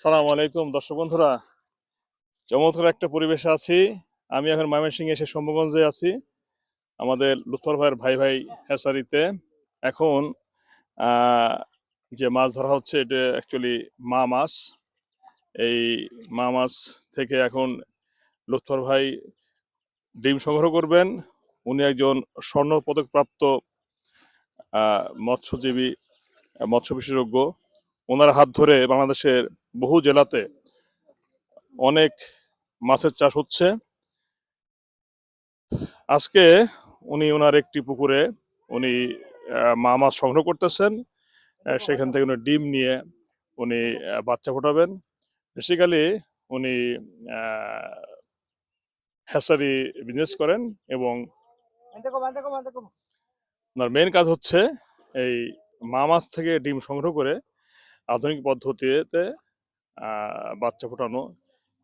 সালাম আলাইকুম, দর্শক বন্ধুরা। চমৎকার একটা পরিবেশে আছি। আমি এখন ময়মনসিংহে এসে সম্ভগঞ্জে আছি, আমাদের লুৎফর ভাইয়ের ভাই ভাই হ্যাসারিতে এখন যে মাছ ধরা হচ্ছে, এটা অ্যাকচুয়ালি মা মাছ। এই মা মাছ থেকে এখন লুৎফর ভাই ডিম সংগ্রহ করবেন। উনি একজন স্বর্ণ পদকপ্রাপ্ত মৎস্যজীবী, মৎস্য বিশেষজ্ঞ। ওনার হাত ধরে বাংলাদেশের বহু জেলাতে অনেক মাছের চাষ হচ্ছে। আজকে উনি ওনার একটি পুকুরে উনি মা মাছ সংগ্রহ করতেছেন। সেখান থেকে উনি ডিম নিয়ে উনি বাচ্চা ফোটাবেন। বেসিক্যালি উনি হ্যাসারি বিজনেস করেন এবং ওনার মেন কাজ হচ্ছে এই মা মাছ থেকে ডিম সংগ্রহ করে আধুনিক পদ্ধতিতে বাচ্চা ফোটানো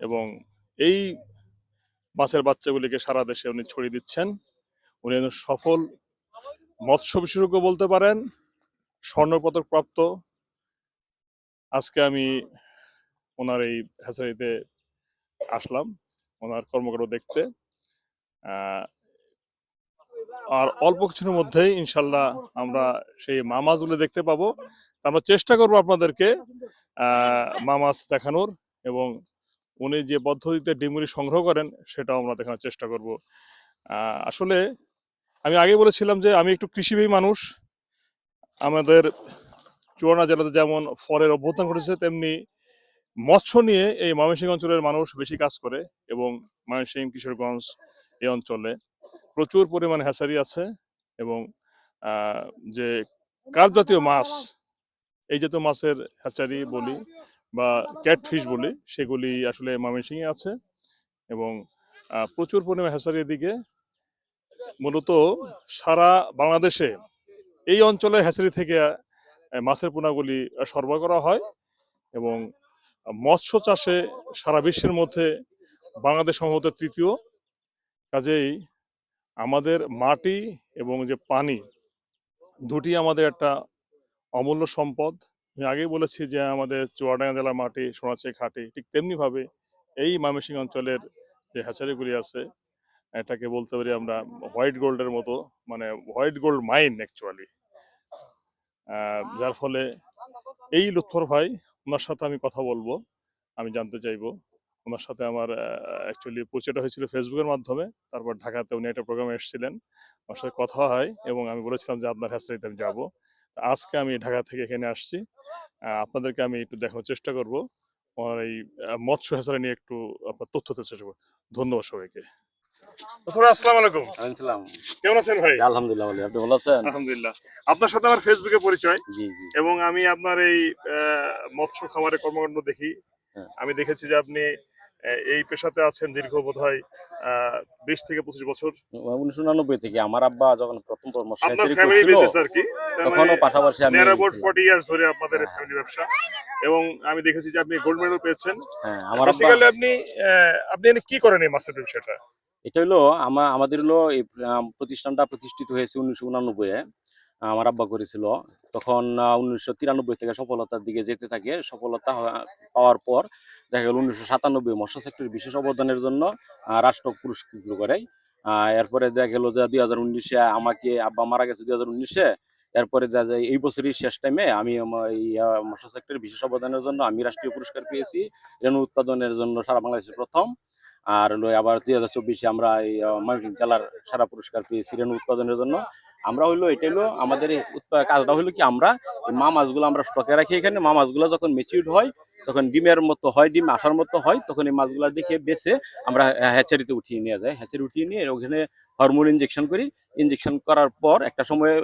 এবং এই মাছের বাচ্চাগুলিকে সারা দেশে উনি ছড়িয়ে দিচ্ছেন। উনি একজন সফল মৎস্য বিশেষজ্ঞ বলতে পারেন, স্বর্ণপদক প্রাপ্ত। আজকে আমি ওনার এই হ্যাচারিতে আসলাম, ওনার কর্মকাণ্ড দেখতে। আর অল্প কিছুর মধ্যেই ইনশাল্লাহ আমরা সেই মা মাছগুলো দেখতে পাবো। আমরা চেষ্টা করব আপনাদেরকে আহ, মা মাছ দেখানোর এবং উনি যে পদ্ধতিতে ডিমগুলি সংগ্রহ করেন সেটাও আমরা দেখানোর চেষ্টা করব। আসলে আমি আগে বলেছিলাম যে আমি একটু কৃষিবী মানুষ। আমাদের চুয়ানা জেলাতে যেমন ফলের অভ্যুত্থান ঘটেছে তেমনি মৎস্য নিয়ে এই ময়মনসিংহ অঞ্চলের মানুষ বেশি কাজ করে এবং ময়মনসিংহ কিশোরগঞ্জ এই অঞ্চলে প্রচুর পরিমাণে হ্যাচারি আছে এবং যে কার্প জাতীয় মাছ এই জাতীয় মাছের হ্যাচারি বলি বা ক্যাটফিশ বলি, সেগুলি আসলে ময়মনসিংহে আছে এবং প্রচুর পরিমাণে হ্যাচারির দিকে মূলত সারা বাংলাদেশে এই অঞ্চলে হ্যাচারি থেকে মাছের পোনাগুলি সরবরাহ করা হয় এবং মৎস্য চাষে সারা বিশ্বের মধ্যে বাংলাদেশ সম্ভবত তৃতীয়। কাজেই আমাদের মাটি এবং যে পানি, দুটি আমাদের একটা অমূল্য সম্পদ। আমি আগেই বলেছি যে আমাদের চুয়াডাঙ্গা জেলার মাটি, সোনাচে খাঁটি ঠিক তেমনিভাবে এই ময়মনসিংহ অঞ্চলের যে হ্যাচারিগুলি আছে, এটাকে বলতে পারি আমরা হোয়াইট গোল্ডের মতো মানে হোয়াইট গোল্ড মাইন অ্যাকচুয়ালি যার ফলে এই লুৎফর ভাই, ওনার সাথে আমি কথা বলব, আমি জানতে চাইব। ওনার সাথে আমার অ্যাকচুয়ালি পরিচয়টা হয়েছিল ফেসবুকের মাধ্যমে, তারপর ঢাকাতে উনি একটা প্রোগ্রামে এসেছিলেন। আমার সাথে কথা হয় এবং আমি বলেছিলাম যে আপনার হ্যাচারিতে আমি যাব। আজকে আমি ঢাকা থেকে এখানে আসছি। আপনাদেরকে আমি একটু দেখানোর চেষ্টা করব। আমার এই মৎস্য হ্যাচারি নিয়ে একটু আপনার তথ্য দিতে চেষ্টা করব। ধন্যবাদ সবাইকে। আসসালামু আলাইকুম। কেমন আছেন ভাই? আলহামদুলিল্লাহ ভালো। আপনি ভালো আছেন? আলহামদুলিল্লাহ। আপনার সাথে আমার ফেসবুকে পরিচয়। জি জি। এবং আমি আপনার এই মৎস্য খামারের কর্মকাণ্ড দেখি। হ্যাঁ। আমি দেখেছি যে আপনি এই পেশাতে আছেন দীর্ঘ বোধ হয় বিশ থেকে পঁচিশ বছর। উনিশশো উনানব্বই থেকে আমার আব্বা যখন প্রথম তখনও পাশাপাশি আমি নিয়ার ফর্টি ইয়ার্স ধরে আপনাদের। ফ্যামিলি ব্যবসা। এবং আমি দেখেছি যে আপনি গোল্ড মেডেল পেয়েছেন। হ্যাঁ আমার বেসিক্যালি আপনি কি করেন এই মাছের ব্যবসাটা এটা হলো আমাদের হলো এই প্রতিষ্ঠানটা প্রতিষ্ঠিত হয়েছে উনিশশো উনানব্বই আমার আব্বা করেছিল। তখন উনিশশো তিরানব্বই থেকে সফলতার দিকে যেতে থাকে। সফলতা পাওয়ার পর দেখা গেল উনিশশো সাতানব্বই মৎস্য সেক্টরের বিশেষ অবদানের জন্য রাষ্ট্র পুরস্কৃত করে। এরপরে দেখা গেল যে দুই হাজার উনিশে আমাকে আব্বা মারা গেছে দুই হাজার উনিশে। এরপরে দেখা যায় এই বছরই শেষ টাইমে আমি মৎস্য সেক্টরের বিশেষ অবদানের জন্য আমি রাষ্ট্রীয় পুরস্কার পেয়েছি। রেণু উৎপাদনের জন্য সারা বাংলাদেশের প্রথম। আর আবার দুই হাজার চব্বিশে আমরা এই ময়মনসিংহ জেলার সারা পুরস্কার পেয়েছি রেণু উৎপাদনের জন্য। আমরা হইল এটা হলো আমাদের কাজটা হইল কি আমরা মা মাছগুলো আমরা স্টকে রাখি এখানে। মা মাছগুলো যখন মেচিউড হয় তখন ডিমের মতো হয়, ডিম আসার মতো হয়, তখন এই মাছগুলো দেখে বেছে আমরা হ্যাচারিতে উঠিয়ে নিয়ে যাই। হ্যাচারি উঠিয়ে নিয়ে ওখানে হরমোন ইঞ্জেকশন করি। ইঞ্জেকশন করার পর একটা সময়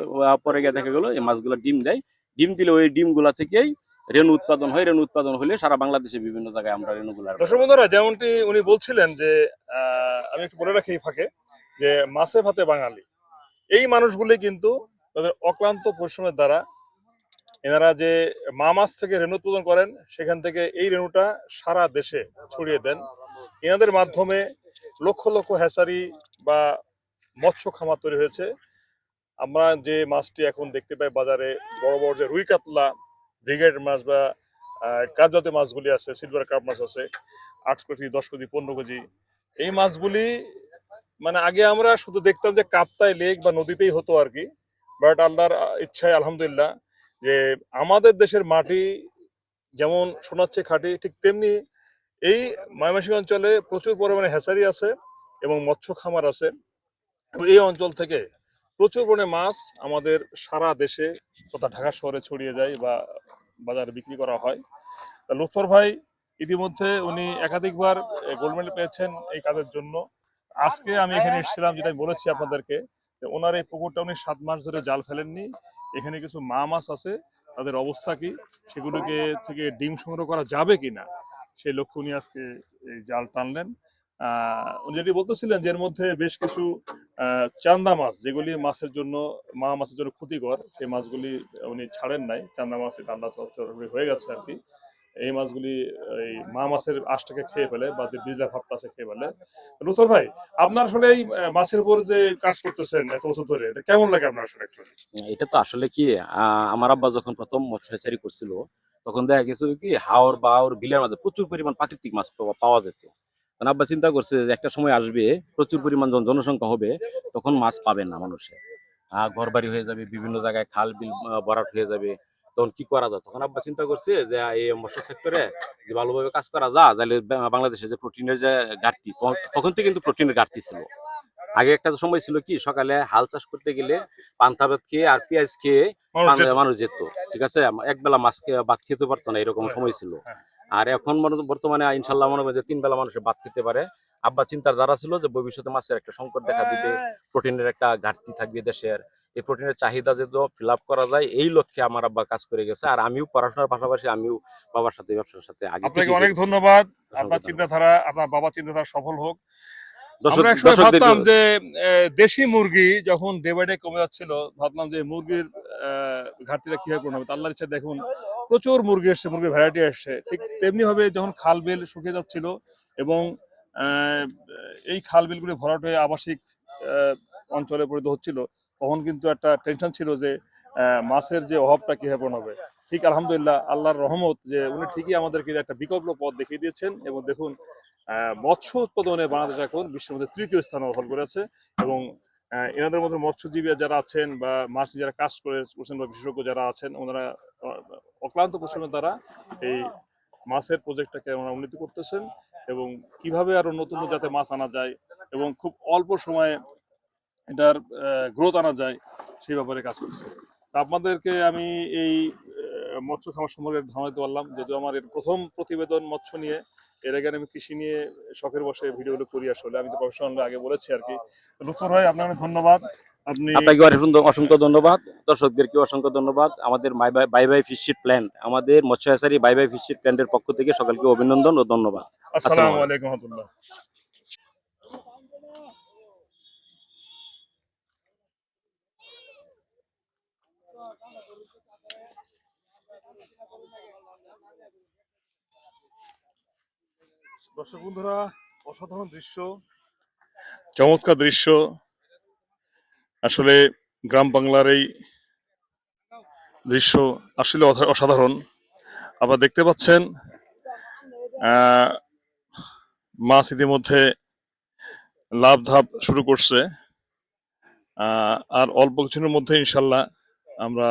পরে গিয়ে দেখা গেলো এই মাছগুলো ডিম দেয় ডিম দিলে ওই ডিমগুলা থেকেই রেণু উৎপাদন হয়, রেণু উৎপাদন হলে সারা বাংলাদেশে বিভিন্ন জায়গায় আমরা রেণুগুলা দর্শক বন্ধুরা, যেমনটি উনি বলছিলেন যে আমি একটু বলে রাখি ফাঁকে, যে মাছে ভাতে বাঙালি। এই মানুষগুলি কিন্তু তাদের অক্লান্ত পরিশ্রমের দ্বারা এনারা যে মা মাছ থেকে রেণু উৎপাদন করেন, সেখান থেকে এই রেণুটা সারা দেশে ছড়িয়ে দেন। এনাদের মাধ্যমে লক্ষ লক্ষ হ্যাচারি বা মৎস্য খামার তৈরি হয়েছে। আমরা যে মাছটি এখন দেখতে পাই বাজারে, বড় বড় যে রুই কাতলা ব্রিগেড মাছ বা কাজ জাতীয় মাছগুলি আছে সিলভার কাপ মাছ আছে, আট কেজি দশ কেজি পনেরো কেজি। এই মাছগুলি মানে আগে আমরা শুধু দেখতাম যে কাপ্তায় লেক বা নদীতেই হতো আর কি বাট আল্লাহর ইচ্ছায় আলহামদুলিল্লাহ যে আমাদের দেশের মাটি যেমন শোনাচ্ছে খাঁটি, ঠিক তেমনি এই ময়মনসিংহ অঞ্চলে প্রচুর পরিমাণে হ্যাচারি আছে এবং মৎস্য খামার আছে। এই অঞ্চল থেকে প্রচুর পরিমাণে মাছ আমাদের সারা দেশে, তথা ঢাকা শহরে ছড়িয়ে যায় বা বাজারে বিক্রি করা হয়। তা লুৎফর ভাই, ইতিমধ্যে উনি একাধিকবার গোল্ড মেডেল পেয়েছেন এই কাজের জন্য। আজকে আমি এখানে এসেছিলাম, যেটা আমি বলেছি আপনাদেরকে ওনার এই পুকুরটা উনি সাত মাস ধরে জাল ফেলেননি। এখানে কিছু মা মাছ আছে, তাদের অবস্থা কি, সেগুলোকে থেকে ডিম সংগ্রহ করা যাবে কিনা, সেই লক্ষ্য নিয়ে আজকে এই জাল টানলেন। উনি যেটি বলতেছিলেন যে এর মধ্যে বেশ কিছু চান্দা মাছ, যেগুলি মাছের জন্য, মা মাছের জন্য ক্ষতিকর, সেই মাছগুলি উনি ছাড়েন নাই। চান্দা মাছ ঠান্ডা হয়ে গেছে আর কি। এই মাছগুলি, এই মা মাছের আঁশটাকে খেয়ে ফেলে বা যে বীজা ভাবটা আছে খেয়ে ফেলে। লুথর ভাই, আপনার আসলে এই মাছের উপর যে কাজ করতেছেন এত বছর ধরে, এটা কেমন লাগে আপনার আসলে এটা তো আসলে কি আমার আব্বা যখন প্রথম মৎস্য করছিল, তখন দেখা গেছে কি, হাওর বাওর বিলের মাঝে প্রচুর পরিমাণ প্রাকৃতিক মাছ পাওয়া যেত। তখন আব্বা চিন্তা করছে যে একটা সময় আসবে প্রচুর পরিমাণ জনসংখ্যা হবে তখন মাছ পাবে না মানুষে। ঘর বাড়ি হয়ে যাবে বিভিন্ন জায়গায় খাল বিল ভরাট হয়ে যাবে তখন কি করা যায়? তখন আব্বা চিন্তা করছে যে এই মৎস্য সেক্টরে যে ভালোভাবে কাজ করা যায় তাহলে বাংলাদেশে যে প্রোটিনের যে ঘাটতি তখন- তো কিন্তু প্রোটিনের ঘাটতি ছিল। আগে একটা সময় ছিল কি সকালে হাল চাষ করতে গেলে পান্তা ভাত খেয়ে আর পেঁয়াজ খেয়ে মানুষ যেত। ঠিক আছে? একবেলা মাছ খেয়ে ভাত খেতে পারতো না এরকম হ্যাঁ, সময় ছিল। হ্যাঁ। আর এখন মনে- বর্তমানে ইনশাল্লাহ মনে হয় যে তিন বেলা মানুষের ভাত খেতে পারে। আব্বা চিন্তার দ্বারা ছিল যে ভবিষ্যতে মাছের একটা সংকট দেখা দিবে প্রোটিনের একটা ঘাটতি থাকবে দেশের। এই প্রোটিনের চাহিদা যদি ফিল করা যায় এই লক্ষ্যে আমার আব্বা কাজ করে গেছে। আর আমিও পড়াশোনার পাশাপাশি আমিও বাবার সাথে ব্যবসার সাথে আগে আপনাকে অনেক ধন্যবাদ। আপনার চিন্তাধারা আপনার বাবা চিন্তাধারা সফল হোক। আমরা একসময় ভাবতাম যে দেশি মুরগি যখন ডে বাই ডে কমে যাচ্ছিল ভাবলাম যে মুরগির ঘাটতিটা কীভাবে পূরণ হবে? আল্লাহর ইচ্ছা দেখুন প্রচুর মুরগি এসছে মুরগির ভ্যারাইটি এসছে। ঠিক তেমনি ভাবে যখন খাল বিল শুকিয়ে যাচ্ছিল এবং এই খাল বিলগুলি ভরাট হয়ে আবাসিক অঞ্চলে পরিণত হচ্ছিল তখন কিন্তু একটা টেনশন ছিল যে মাছের যে অভাবটা কীভাবে পূরণ হবে ঠিক আলহামদুলিল্লাহ আল্লাহর রহমত যে উনি ঠিকই আমাদেরকে একটা বিকল্প পথ দেখিয়ে দিয়েছেন এবং দেখুন মৎস্য উৎপাদনে বাংলাদেশ এখন বিশ্বের মধ্যে তৃতীয় স্থান দখল করেছে এবং এনাদের মধ্যে মৎস্যজীবী যারা আছেন বা মাছ যারা কাজ করে করছেন বা বিশেষজ্ঞ যারা আছেন, ওনারা অক্লান্ত পরিশ্রমের দ্বারা এই মাছের প্রজেক্টটাকে ওনারা উন্নতি করতেছেন এবং কীভাবে আরও নতুন যাতে মাছ আনা যায় এবং খুব অল্প সময়ে এটার গ্রোথ আনা যায়, সেই ব্যাপারে কাজ করছে। আপনাদেরকে আমি এই মৎস্য খামার সম্পর্কে ধারণা দিতে পারলাম, যদিও আমার প্রথম প্রতিবেদন মৎস্য নিয়ে এর আগে আমি কৃষি নিয়ে শখের বসে ভিডিওগুলো করি আসলে আমি তো প্রফেশনাল আগে বলেছি আর কি। লুৎফর ভাই আপনাকে ধন্যবাদ। আপনি আপনাকে অসংখ্য ধন্যবাদ। দর্শকদেরকে অসংখ্য ধন্যবাদ। আমাদের বাই বাই ফিশিট প্ল্যান্ট আমাদের মৎস্যাচারী বাই বাই ফিশিট প্ল্যান্টের পক্ষ থেকে সকলকে অভিনন্দন ও ধন্যবাদ। আসসালামু আলাইকুম রহমতুল্লাহ। দর্শক বন্ধুরা, অসাধারণ দৃশ্য। চমৎকার দৃশ্য। আসলে গ্রাম বাংলার এই দৃশ্য আসলে অসাধারণ। আবার দেখতে পাচ্ছেন মাছ ইতিমধ্যে লাভ ধাপ শুরু করছে। আর অল্প কিছুদিনের মধ্যে ইনশাল্লাহ আমরা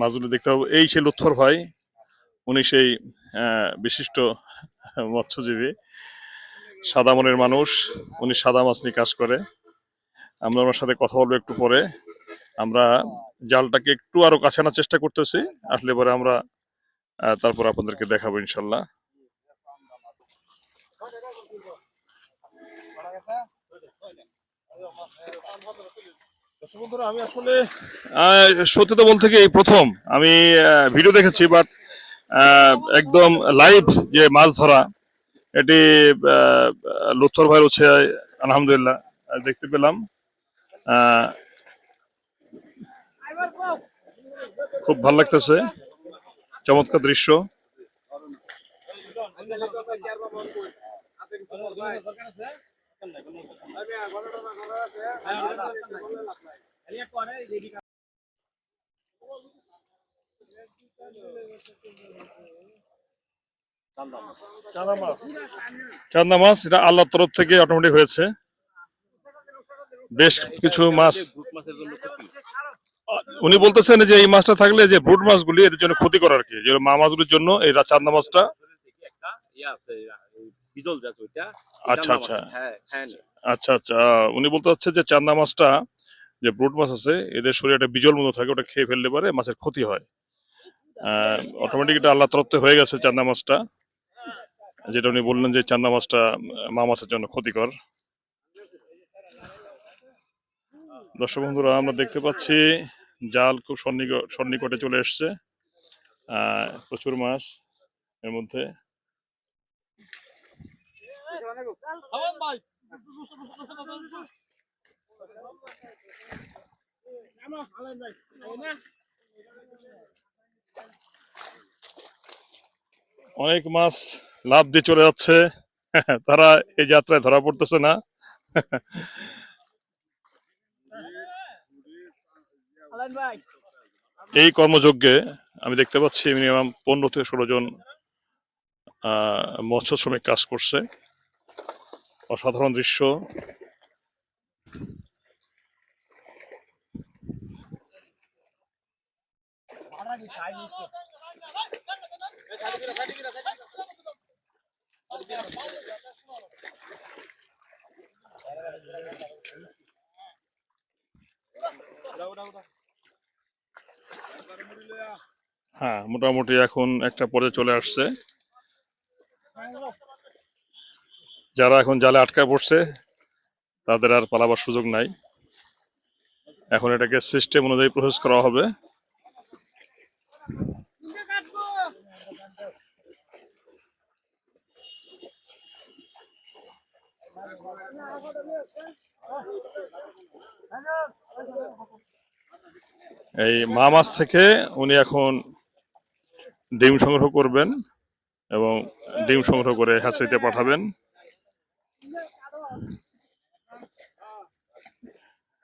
মাছগুলো দেখতে পাবো। এই সেই লুৎফর ভাই উনি সেই বিশিষ্ট মৎস্যজীবী। সাদা মনের মানুষ, উনি সাদা মাছ নিয়ে কাজ করে। আমরা ওনার সাথে কথা বলব একটু পরে। আমরা জালটাকে একটু আরও কাছে আনার চেষ্টা করতেছি। আসলে পরে আমরা তারপর আপনাদেরকে দেখাবো ইনশাল্লাহ। সত্যি তো বলতে কি প্রথম আমি ভিডিও দেখেছি বাট একদম লাইভ যে মাছ ধরা, এটি লুৎফর ভাইয়ের হচ্ছে আলহামদুলিল্লাহ দেখতে পেলাম। খুব ভালো লাগতেছে। চমৎকার দৃশ্য। মাছ চান্দা মাছ এটা আল্লাহর তরফ থেকে অটোমেটিক হয়েছে। বেশ কিছু মাছ। উনি বলতেছেন যে এই মাছটা থাকলে যে ব্রুট মাছগুলি এর জন্য ক্ষতি করার কি? যে মা মাছগুলির জন্য এই চান্দা মাছটা আচ্ছা, আচ্ছা। হ্যাঁ হ্যাঁ। না। আচ্ছা। আচ্ছা উনি বলতে চাচ্ছে যে চান্দা মাছটা যে ব্রুট মাছ আছে এদের শরীরে একটা বিজল মতো থাকে ওটা খেয়ে ফেললে পারে মাছের ক্ষতি হয়। অটোমেটিক এটা আল্লাহ তরফ হয়ে গেছে চান্দা মাছটা। যেটা উনি বললেন যে চান্দা মাছটা মা মাছের জন্য ক্ষতিকর। দর্শক বন্ধুরা, আমরা দেখতে পাচ্ছি জাল খুব সন্নিকট সন্নিকটে চলে এসছে। প্রচুর মাছ এর মধ্যে। অনেক মাছ লাভ দিয়ে চলে যাচ্ছে। তারা এই যাত্রায় ধরা পড়তেছে না। এই কর্মযজ্ঞে আমি দেখতে পাচ্ছি মিনিমাম পনেরো থেকে ষোলো জন মৎস্য শ্রমিক কাজ করছে। অসাধারণ দৃশ্য। হ্যাঁ মোটামুটি এখন একটা পরে চলে আসছে। যারা এখন জালে আটকায় পড়ছে, তাদের আর পালাবার সুযোগ নাই। এখন এটাকে সিস্টেম অনুযায়ী প্রসেস করা হবে। এই মা মাছ থেকে উনি এখন ডিম সংগ্রহ করবেন এবং ডিম সংগ্রহ করে হ্যাচারিতে পাঠাবেন।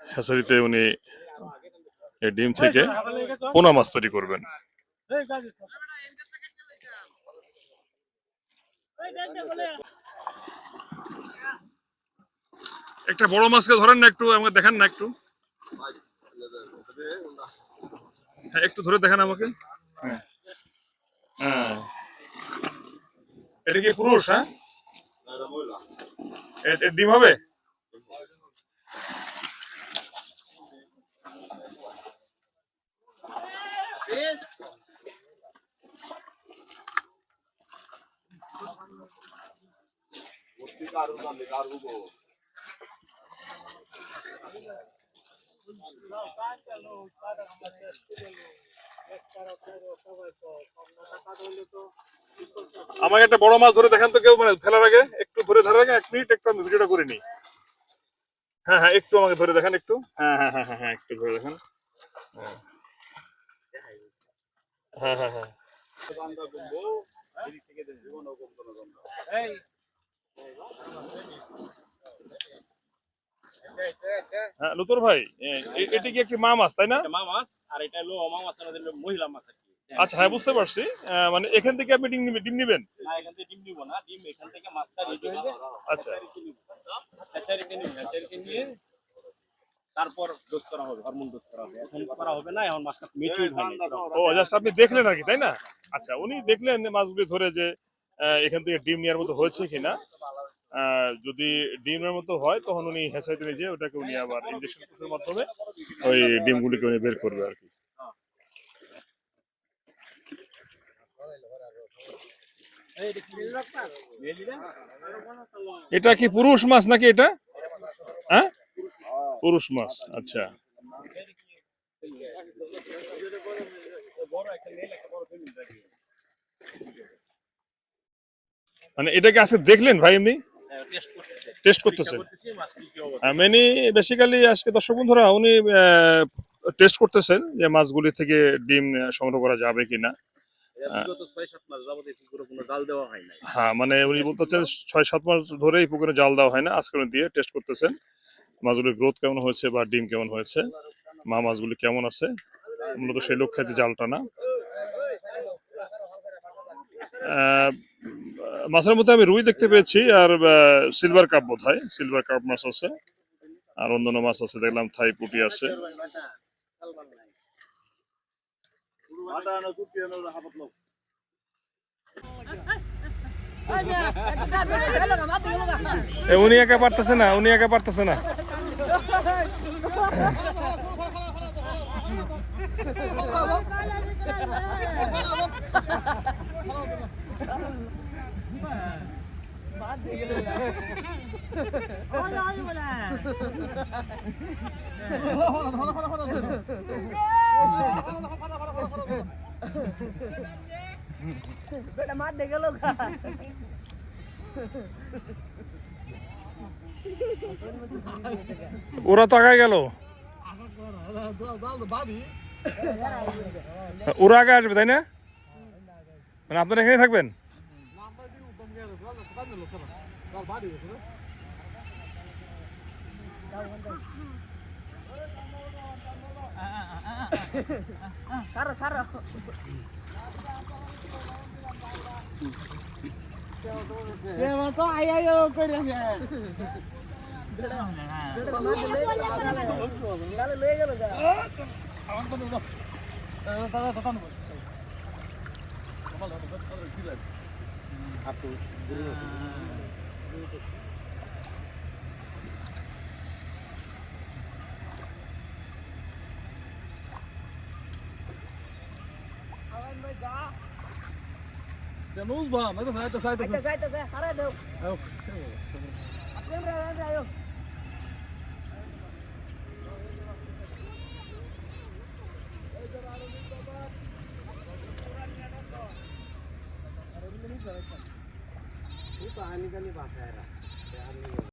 হ্যাচারিতে উনি এই ডিম থেকে পোনা মাছ তৈরি করবেন। একটা বড় মাছকে ধরেন না একটু, আমাকে দেখান না একটু। হ্যাঁ একটু ধরে দেখান আমাকে। হ্যাঁ। এটা কি পুরুষ হ্যাঁ? ডিম হবে? আমাকে একটা বড় মাছ ধরে দেখান তো কেউ মানে ফেলার আগে, একটু ধরে ধরে আগে, এক মিনিট একটু আমি ভিডিওটা করে নিই। হ্যাঁ হ্যাঁ একটু আমাকে ধরে দেখান, একটু। হ্যাঁ হ্যাঁ হ্যাঁ হ্যাঁ হ্যাঁ একটু ধরে দেখান। হ্যাঁ হ্যাঁ হ্যাঁ হ্যাঁ। হ্যাঁ লুতুর ভাই এ- এ- কি একটি মা মাছ তাই না? মা মাছ আর এটা হলো মা মাছ আমাদের মহিলা মাছ আর আচ্ছা হ্যাঁ বুঝতে পারছি। মানে এখান থেকে আপনি ডিম ডিম নিবেন? না এখান থেকে ডিম নিব না। ডিম এখান থেকে মাছটা রেডি হয়ে যায় আচ্ছা। হ্যাচারিতে নিব। হ্যাচারিতে নিয়ে তারপর ডোজ করা হবে হরমোন ডোজ করা হবে। এখন করা হবে না এখন মাছটা মেচুর হয়নি ও জাস্ট আপনি দেখলেন আর কি তাই না? আচ্ছা উনি দেখলেন মাছগুলি ধরে যে আহ, এখান থেকে ডিম নেওয়ার মতো হয়েছে কিনা। যদি ডিমের মতো হয়, তখন উনি হেসাইতে নিয়ে যেয়ে ওটাকে উনি আবার ইঞ্জেকশন কোষের মাধ্যমে ওই ডিমগুলিকে উনি বের করবে আর কি। এটা কি পুরুষ মাছ নাকি এটা? হ্যাঁ? পুরুষ মাছ আচ্ছা। মানে এটাকে আজকে দেখলেন ভাই এমনি? টেস্ট করতেছেন? অবস্থা মেনি বেসিক্যালি আজকে দর্শক বন্ধুরা উনি টেস্ট করতেছেন যে মাছগুলি থেকে ডিম সংগ্রহ করা যাবে কিনা। হয় মানে উনি বলতেছেন ছয় সাত মাস ধরে এই পুকুরে জাল দেওয়া হয় না আজকে উনি দিয়ে টেস্ট করতেছেন। মাছগুলির গ্রোথ কেমন হয়েছে বা ডিম কেমন হয়েছে মা মাছগুলি কেমন আছে মূলত সেই লক্ষ্যে যে জালটা না। মাছের মধ্যে আমি রুই দেখতে পেয়েছি আর সিলভার কাপ বোধ হয় সিলভার কাপ মাছ আছে। আর অন্যান্য মাছ আছে, দেখলাম থাই পুটি আছে। উনি একা পারতেছে না, উনি একা পারতেছে না। বেটা মার দেখে ওরা তো আগায় গেল। ওরা আগে আসবে, তাই না? মানে আপনারা এখানে থাকবেন? సారా సారా ఏమతో అయ్యో కొడి అవన్ সারো সারো তাহলে লয়ে গেল গা আইতা যাইতা যায় হারাই দাও আপনি আমরা আমরা আয়ো